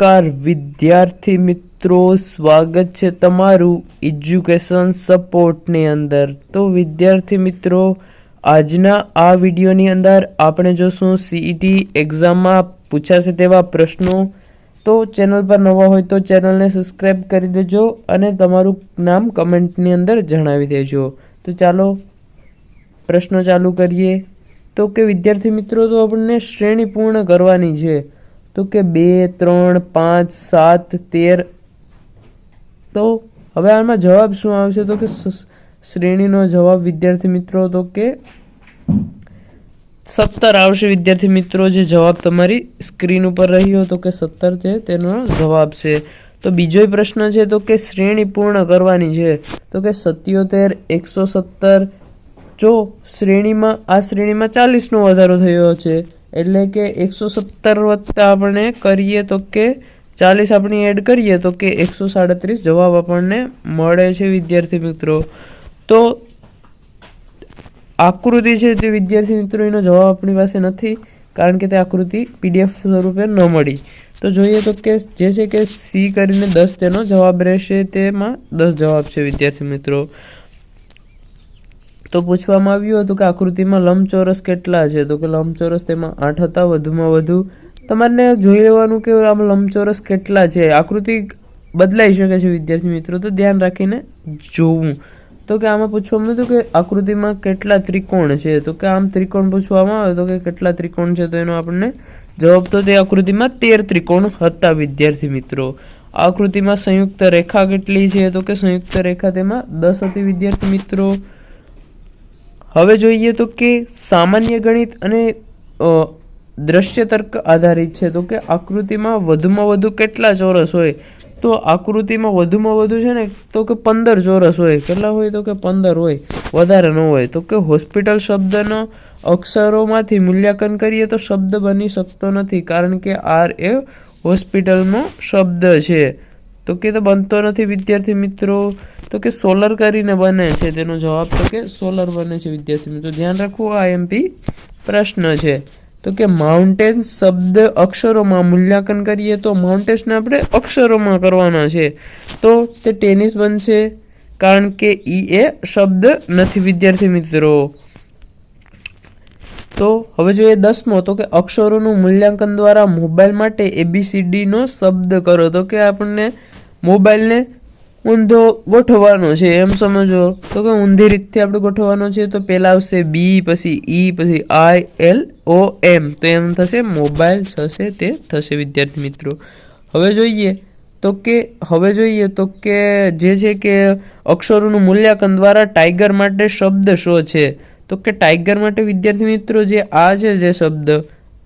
નમસ્કાર વિદ્યાર્થી મિત્રો, સ્વાગત છે તમારું એજ્યુકેશન સપોર્ટની અંદર. તો વિદ્યાર્થી મિત્રો, આજના આ વિડીયોની અંદર આપણે જોશું સીઈટી એક્ઝામમાં પૂછાશે તેવા પ્રશ્નો. તો ચેનલ પર નવા હોય તો ચેનલને સબસ્ક્રાઈબ કરી દેજો અને તમારું નામ કમેન્ટની અંદર જણાવી દેજો. તો ચાલો, પ્રશ્નો ચાલુ કરીએ. તો કે વિદ્યાર્થી મિત્રો, તો આપણને શ્રેણી પૂર્ણ કરવાની છે. તો કે બે, ત્રણ, પાંચ, સાત, તેર. તો હવે આમાં જવાબ શું આવશે? તો કે શ્રેણીનો જવાબ વિદ્યાર્થી મિત્રો, તો કે સત્તર આવશે વિદ્યાર્થી મિત્રો, જે જવાબ તમારી સ્ક્રીન ઉપર રહ્યો. તો કે સત્તર છે, તેનો જવાબ છે. તો બીજો પ્રશ્ન છે, તો કે શ્રેણી પૂર્ણ કરવાની છે. તો કે સત્યોતેર, એકસો સત્તર. જો શ્રેણીમાં, આ શ્રેણીમાં ચાલીસનો વધારો થયો છે એટલે કે એકસો સત્તર વત્તા આપણે કરીએ તો કે ચાલીસ આપણે એડ કરીએ તો કે એકસો સાડત્રીસ જવાબ આપણને મળે છે, વિદ્યાર્થી મિત્રો. તો આકૃતિ છે તે વિદ્યાર્થી મિત્રો, એનો જવાબ આપણી પાસે નથી, કારણ કે તે આકૃતિ પીડીએફ સ્વરૂપે ન મળી. તો જોઈએ તો કે જે છે કે સી કરીને દસ તેનો જવાબ રહેશે, તેમાં દસ જવાબ છે, વિદ્યાર્થી મિત્રો. તો પૂછવામાં આવ્યું હતું કે આકૃતિમાં લંબચોરસ કેટલા છે? તો કે લંબચોરસ તેમાં આઠ હતા, વધુમાં વધુ. તમારે જોઈ લેવાનું કે આમ લંબચોરસ કેટલા છે? આકૃતિ બદલાઈ શકે છે, વિદ્યાર્થી મિત્રો. તો ધ્યાન રાખીને જોવું. તો કે આમાં પૂછવામાં હતું કે આકૃતિમાં કેટલા ત્રિકોણ છે? તો કે આમ ત્રિકોણ પૂછવામાં આવે તો કે કેટલા ત્રિકોણ છે? તો એનો આપણને જવાબ તો તે આકૃતિમાં તેર ત્રિકોણ હતા, વિદ્યાર્થી મિત્રો. આકૃતિમાં સંયુક્ત રેખા કેટલી છે? તો કે સંયુક્ત રેખા તેમાં દસ હતી, વિદ્યાર્થી મિત્રો. હવે જોઈએ તો કે સામાન્ય ગણિત અને દ્રશ્ય તર્ક આધારિત છે. તો કે આકૃતિમાં વધુમાં વધુ કેટલા ચોરસ હોય? તો આકૃતિમાં વધુમાં વધુ છે ને, તો કે પંદર ચોરસ હોય. કેટલા હોય? તો કે પંદર હોય. વધારે ન હોય. તો કે હોસ્પિટલ શબ્દનો અક્ષરોમાંથી મૂલ્યાંકન કરીએ તો શબ્દ બની શકતો નથી. કારણ કે આર એ હોસ્પિટલનો શબ્દ છે. તો કે તો બનતો નથી વિદ્યાર્થી મિત્રો. તો કે સોલર કરીને બને છે. તેનો જવાબ તો કે સોલર બને છે વિદ્યાર્થી મિત્રો. ધ્યાન રાખવું આ એમપી પ્રશ્ન છે. તો કે માઉન્ટેન શબ્દ અક્ષરોમાં મૂલ્યાંકન કરીએ તો માઉન્ટેન્સને આપણે અક્ષરોમાં કરવાના છે. તો તે ટેનિસ બનશે કારણ કે ઈ એ શબ્દ નથી વિદ્યાર્થી મિત્રો. તો હવે જોઈએ દસમો. તો કે અક્ષરોનું મૂલ્યાંકન દ્વારા મોબાઈલ માટે એબીસીડીનો શબ્દ કરો. તો કે આપણને મોબાઈલને ઊંધો ગોઠવવાનો છે, એમ સમજો. તો કે ઊંધી રીતથી આપણે ગોઠવવાનો છે, તો પહેલાં આવશે બી પછી ઈ પછી આઈ એલ ઓ એમ તો એમ થશે મોબાઈલ થશે તે થશે, વિદ્યાર્થી મિત્રો. હવે જોઈએ તો કે, હવે જોઈએ તો કે જે છે કે અક્ષરોનું મૂલ્યાંકન દ્વારા ટાઈગર માટે શબ્દ શો છે? તો કે ટાઈગર માટે વિદ્યાર્થી મિત્રો જે આ છે જે શબ્દ,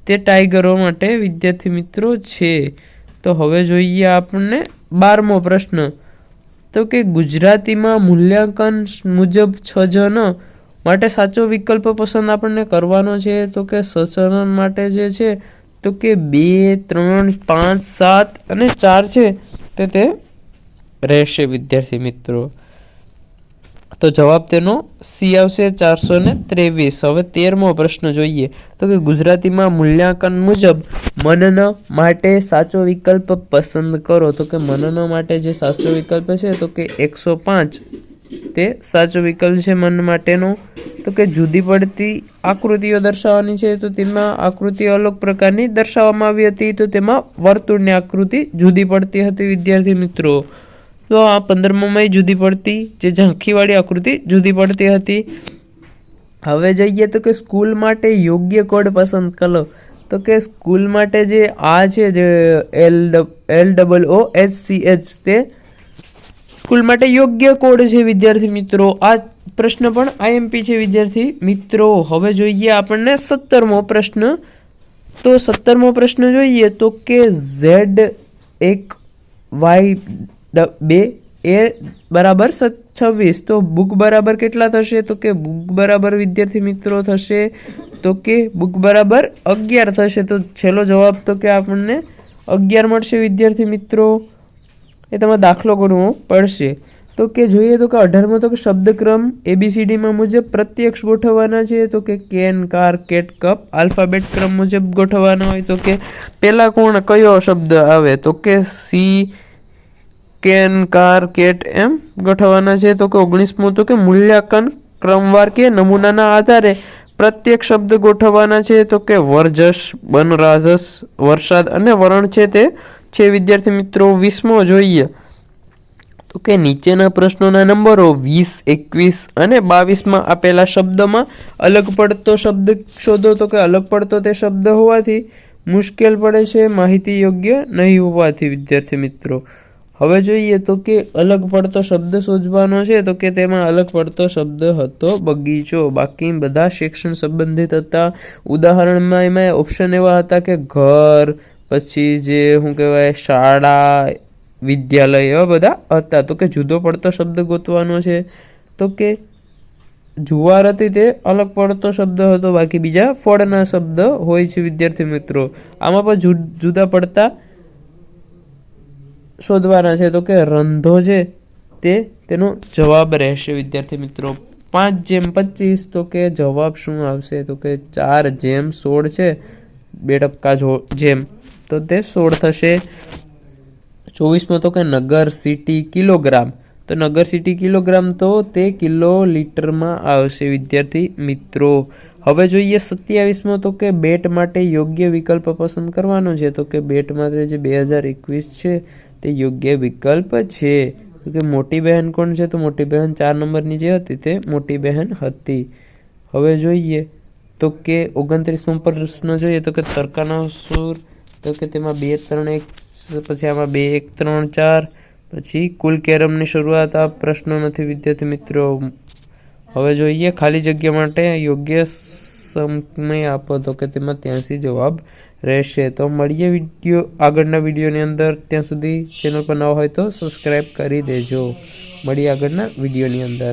તે ટાઈગરો માટે વિદ્યાર્થી મિત્રો છે. તો હવે જોઈએ આપણને બારમો પ્રશ્ન. તો કે ગુજરાતીમાં મૂલ્યાંકન મુજબ છ જણ માટે સાચો વિકલ્પ પસંદ આપણને કરવાનો છે, તો કે સચરણ માટે જે છે, તો કે બે, ત્રણ, પાંચ, સાત અને ચાર છે, તે તે રહેશે, વિદ્યાર્થી મિત્રો. તો જવાબ તેનો સી આવશે ચારસો ને ત્રેવીસ. હવે તેરમો પ્રશ્ન જોઈએ. તો કે ગુજરાતીમાં મૂલ્યાંકન મુજબ મનન માટે સાચો વિકલ્પ પસંદ કરો. તો કે મનન માટે જે સાચો વિકલ્પ છે, તો કે એકસો પાંચ. તે સાચો વિકલ્પ છે મન માટેનો. તો કે જુદી પડતી આકૃતિઓ દર્શાવવાની છે, તો તેમાં આકૃતિ અલગ પ્રકારની દર્શાવવામાં આવી હતી. તો તેમાં વર્તુળની આકૃતિ જુદી પડતી હતી, વિદ્યાર્થી મિત્રો. તો આ પંદરમામાં જુદી પડતી, જે ઝાંખીવાળી આકૃતિ જુદી પડતી હતી. હવે જઈએ તો કે સ્કૂલ માટે યોગ્ય કોડ પસંદ કરો. તો કે સ્કૂલ માટે જે આ છે જે L L double O H C H તે, સ્કૂલ માટે યોગ્ય કોડ છે વિદ્યાર્થી મિત્રો. આ પ્રશ્ન પણ આઈએમપી છે વિદ્યાર્થી મિત્રો. હવે જોઈએ આપણને સત્તરમો પ્રશ્ન. તો સત્તરમો પ્રશ્ન જોઈએ તો કે ઝેડ એક વાય બે, એ બરાબર છવ્વીસ. તો બુક બરાબર કેટલા થશે? તો કે બુક બરાબર વિદ્યાર્થી મિત્રો થશે, તો કે બુક બરાબર અગિયાર થશે. તો છેલ્લો જવાબ તો કે આપણને અગિયાર મળશે વિદ્યાર્થી મિત્રો. એ તમારે દાખલો કરવો પડશે. તો કે જોઈએ તો કે અઢારમો તો કે શબ્દક્રમ એબીસીડીમાં મુજબ પ્રત્યક્ષ ગોઠવવાના છે. તો કે can, car, cat, cup, alphabet ક્રમ મુજબ ગોઠવવાના હોય. તો કે પહેલાં કોણ, કયો શબ્દ આવે? તો કે સી કેન, કાર, કેટ એમ ગોઠવવાના છે. તો કે ઓગણીસમું તો કે મૂલ્યાંકન ક્રમવાર કે નમૂનાના આધારે પ્રત્યેક શબ્દ ગોઠવવાના છે. તો કે વર્જસ, બનરાજસ, વરસાદ અને વરણ છે તે છે. વિદ્યાર્થી મિત્રો, વીસમો જોઈએ. તો કે નીચેના પ્રશ્નોના નંબરો વીસ, એકવીસ અને બાવીસમાં આપેલા શબ્દમાં અલગ પડતો શબ્દ શોધો. તો કે અલગ પડતો તે શબ્દ હોવાથી મુશ્કેલ પડે છે. માહિતી યોગ્ય નહીં હોવાથી, વિદ્યાર્થી મિત્રો. હવે જોઈએ તો કે અલગ પડતો શબ્દ શોધવાનો છે તો કે તેમાં અલગ પડતો શબ્દ હતો બગીચો. બાકી બધા શિક્ષણ સંબંધિત હતા. ઉદાહરણમાં એમાં ઓપ્શન એવા હતા કે ઘર, પછી જે શું કહેવાય શાળા, વિદ્યાલય એવા બધા હતા. તો કે જુદો પડતો શબ્દ ગોતવાનો છે. તો કે જુવાર હતી તે અલગ પડતો શબ્દ હતો. બાકી બીજા ફળના શબ્દ હોય છે વિદ્યાર્થી મિત્રો. આમાં પણ જુદા પડતા શોધવાના છે તો કે રંધો છે તે તેનો જવાબ રહેશે, વિદ્યાર્થી મિત્રો. પાંચ જેમ પચીસ, તો કે જવાબ શું આવશે? તો કે ચાર જેમ સોળ છે, બે ટપકા જેમ. તો તે સોળ થશે. ચોવીસમાં તો કે નગર સિટી કિલોગ્રામ. તો નગર સિટી કિલોગ્રામ તો તે કિલો લીટરમાં આવશે, વિદ્યાર્થી મિત્રો. હવે જોઈએ સત્યાવીસમાં તો કે બેટ માટે યોગ્ય વિકલ્પ પસંદ કરવાનો છે. તો કે બેટ માટે જે બે હજાર એકવીસ છે તે યોગ્ય વિકલ્પ છે. તો કે મોટી બહેન કોણ છે? તો મોટી બહેન ચાર નંબરની જે હતી તે મોટી બહેન હતી. હવે જોઈએ. તો કે ઓગણત્રીસમો પ્રશ્ન જોઈએ. તો કે તરકાનો સૂર. તો કે તેમાં બે, ત્રણ, એક, પછી આમાં બે, એક, ત્રણ, ચાર. પછી કુલ કેરમની શરૂઆત. આ પ્રશ્નો નથી વિદ્યાર્થી મિત્રો. હવે જોઈએ. ખાલી જગ્યા માટે યોગ્ય સમય આપો તો કે તેમાં ત્યાંસી જવાબ રહેશે. તો મળીએ વીડિયો, આગળના વિડીયોની અંદર. ત્યાં સુધી ચેનલ પર ન હોય તો સબસ્ક્રાઈબ કરી દેજો. મળીએ આગળના વિડીયોની અંદર.